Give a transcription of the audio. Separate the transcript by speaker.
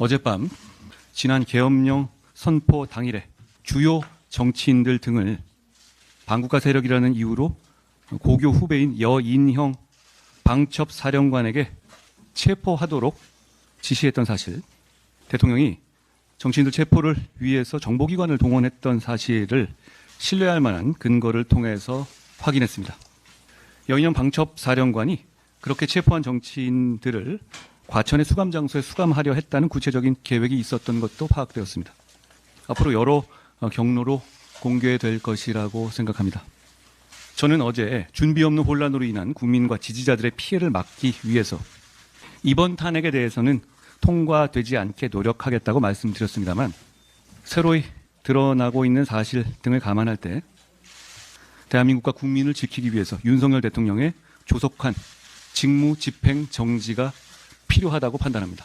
Speaker 1: 어젯밤 지난 계엄령 선포 당일에 주요 정치인들 등을 반국가 세력이라는 이유로 고교 후배인 여인형 방첩 사령관에게 체포하도록 지시했던 사실, 대통령이 정치인들 체포를 위해서 정보기관을 동원했던 사실을 신뢰할 만한 근거를 통해서 확인했습니다. 여인형 방첩 사령관이 그렇게 체포한 정치인들을 과천의 수감 장소에 수감하려 했다는 구체적인 계획이 있었던 것도 파악되었습니다. 앞으로 여러 어, 경로로 공개될 것이라고 생각합니다. 저는 어제 준비 없는 혼란으로 인한 국민과 지지자들의 피해를 막기 위해서 이번 탄핵에 대해서는 통과되지 않게 노력하겠다고 말씀드렸습니다만 새로이 드러나고 있는 사실 등을 감안할 때 대한민국과 국민을 지키기 위해서 윤석열 대통령의 조속한 직무 집행 정지가 필요하다고 판단합니다.